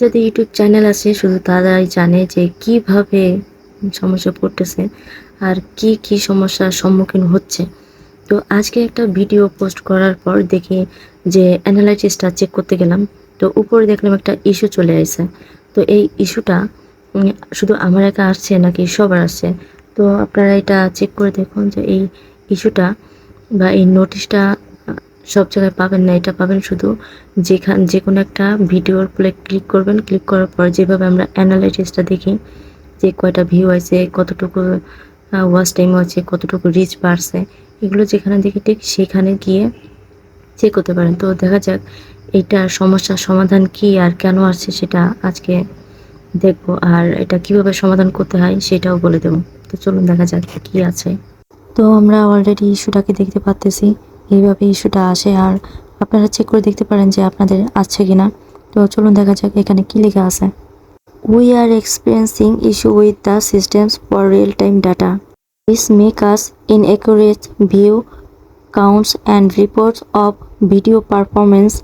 যদি YouTube channel আছে, শুধু তারাই জানে যে কীভাবে সমস্যা পড়তেছে আর কি কি সমস্যার সম্মুখীন হচ্ছে। তো আজকে একটা ভিডিও পোস্ট করার পর দেখি যে অ্যানালাইসিসটা চেক করতে গেলাম, তো উপরে দেখলাম একটা ইস্যু চলে আসছে। তো এই ইস্যুটা শুধু আমার একা আসছে নাকি সবার আসছে? তো আপনারা এটা চেক করে দেখুন যে এই ইস্যুটা বা এই নোটিশটা সব জায়গায় পাবেন না, এটা পাবেন শুধু যেখান যে কোনো একটা ভিডিওর প্লে ক্লিক করবেন। ক্লিক করার পর যেভাবে আমরা অ্যানালাইটিসটা দেখি, যে কয়টা ভিউ আছে, কতটুকু ওয়াচ টাইম আছে, কতটুকু রিচ বাড়ছে, এগুলো যেখানে দেখি ঠিক সেখানে গিয়ে চেক করতে পারেন। তো দেখা যাক এইটার সমস্যার সমাধান কি আর কেন আসছে সেটা আজকে দেখব, আর এটা কীভাবে সমাধান করতে হয় সেটাও বলে দেবো। তো চলুন দেখা যাক কি আছে। তো আমরা অলরেডি ইস্যুটাকে দেখতে পাচ্তেছি এইভাবে ইস্যুটা আসে আর আপনারা চেক করে দেখতে পারেন যে আপনাদের আছে কিনা। তো চলুন দেখা যাক এখানে কি লেখা আছে। We are experiencing issue with the systems for real time data this make us inaccurate view counts and reports of video performance.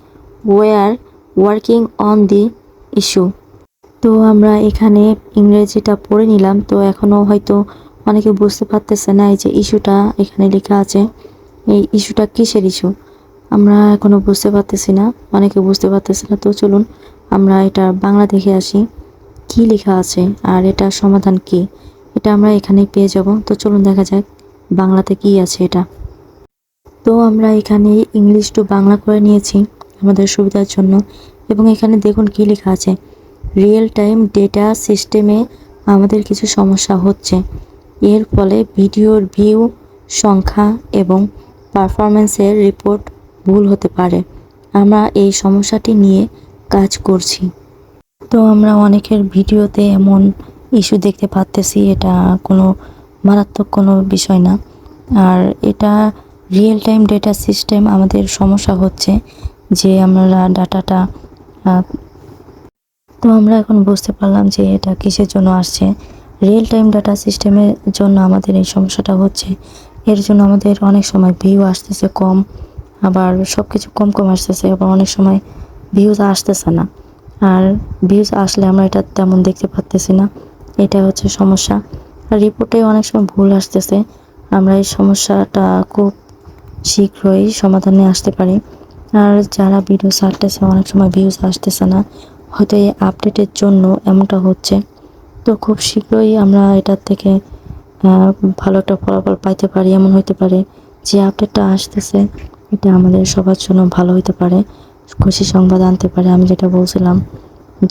We are working on the issue. তো আমরা এখানে ইংরেজিটা পড়ে নিলাম। তো এখনও হয়তো অনেকে বুঝতে পারতেছে না এই যে ইস্যুটা এখানে লেখা আছে। এই ইস্যুটা কিসের ইস্যু? আমরা এখনও বুঝতে পারতেছি না, অনেকে বুঝতে পারতেছি না। তো চলুন, আমরা এটা বাংলা দেখে আসি। কি লেখা আছে আর এটার সমাধান কি? এটা আমরা এখানে পেয়ে যাব। তো চলুন দেখা যাক বাংলাতে কি আছে এটা। তো আমরা এখানে ইংলিশ টু বাংলা করে নিয়েছি আমাদের সুবিধার জন্য। এবং এখানে দেখুন কি লেখা আছে। রিয়েল টাইম ডেটা সিস্টেমে আমাদের কিছু সমস্যা হচ্ছে। এর ফলে ভিডিওর ভিউ, সংখ্যা এবং পারফরমেন্সের রিপোর্ট ভুল হতে পারে। আমরা এই সমস্যাটি নিয়ে কাজ করছি। তো আমরা অনেকের ভিডিওতে এমন ইস্যু দেখতে পাচ্তেছি এটা কোনো মারাত্মক কোনো বিষয় না। আর এটা রিয়েল টাইম ডেটা সিস্টেম আমাদের সমস্যা হচ্ছে যে আমরা ডাটাটা তো আমরা এখন বুঝতে পারলাম যে এটা কিসের জন্য আসছে। রিয়েল টাইম ডাটা সিস্টেমের জন্য আমাদের এই সমস্যাটা হচ্ছে এর জন্য আমাদের অনেক সময় ভিউ আসতেছে কম, আবার সব কিছু কম কম আসতেছে, আবার অনেক সময় ভিউজ আসতেছে না। আর ভিউজ আসলে আমরা এটা তেমন দেখতে পারতেছি না, এটা হচ্ছে সমস্যা। আর রিপোর্টে অনেক সময় ভুল আসতেছে, আমরা এই সমস্যাটা খুব শীঘ্রই সমাধানে আসতে পারি। আর যারা ভিডিও ছাড়তেছে, অনেক সময় ভিউজ আসতেছে না, হয়তো এই আপডেটের জন্য এমনটা হচ্ছে। তো খুব শীঘ্রই আমরা এটার থেকে ভালো একটা ফলাফল পাইতে পারি, এমন হইতে পারে যে আপডেটটা আসতেছে, এটা আমাদের সবার জন্য ভালো হইতে পারে, খুশি সংবাদ আনতে পারে। আমি যেটা বলছিলাম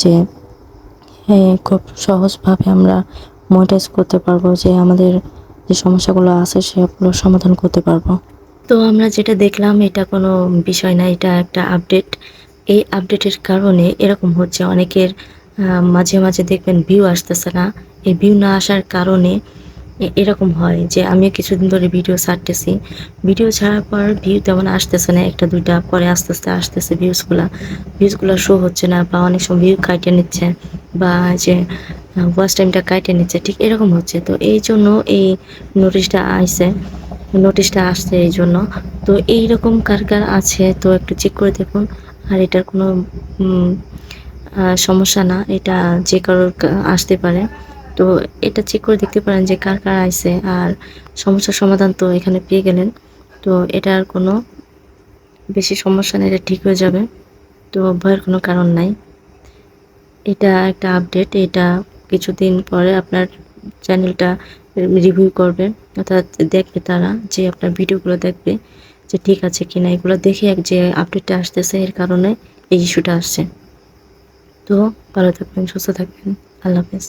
যে খুব সহজভাবে আমরা মনিটাইজ করতে পারব, যে আমাদের যে সমস্যাগুলো আছে সেগুলো সমাধান করতে পারব। তো আমরা যেটা দেখলাম, এটা কোনো বিষয় না, এটা একটা আপডেট এই আপডেটের কারণে এরকম হচ্ছে, অনেকের মাঝে মাঝে দেখবেন ভিউ আসতেছে না। এই ভিউ না আসার কারণে এরকম হয় যে আমিও কিছুদিন ধরে ভিডিও ছাড়তেছি। ভিডিও ছাড়ার পর ভিউ তেমন আসতেছে না, একটা দুইটা, পরে আস্তে আস্তে আসতেছে ভিউজগুলা ভিউজগুলো শো হচ্ছে না বা অনেক সময় ভিউ কাটে নিচ্ছে বা যে ওয়াচ টাইমটা কাটে নিচ্ছে, ঠিক এরকম হচ্ছে। তো এই জন্য এই নোটিশটা আইছে নোটিশটা আসছে এই জন্য। তো এই রকম কার কার আছে তো একটু চেক করে দেখুন। আর এটার কোনো সমস্যা না, এটা যে কারোর আসতে পারে। তো এটা চেক করে দেখতে পারেন যে কার কার আইছে আর সমস্যার সমাধান তো এখানে পেয়ে গেলেন। তো এটার কোনো বেশি সমস্যা নেই, এটা ঠিক হয়ে যাবে। তো ভয়ের কোনো কারণ নাই। এটা একটা আপডেট এটা কিছুদিন পরে আপনার চ্যানেলটা রিভিউ করবে। অর্থাৎ দেখবে তারা যে আপনার ভিডিওগুলো দেখবে যে ঠিক আছে কিনা। এগুলো দেখে এক যে আপডেটটা আসতেছে, এর কারণে এই ইস্যুটা আসছে। তো ভালো থাকবেন, সুস্থ থাকবেন। আল্লাহ হাফেজ।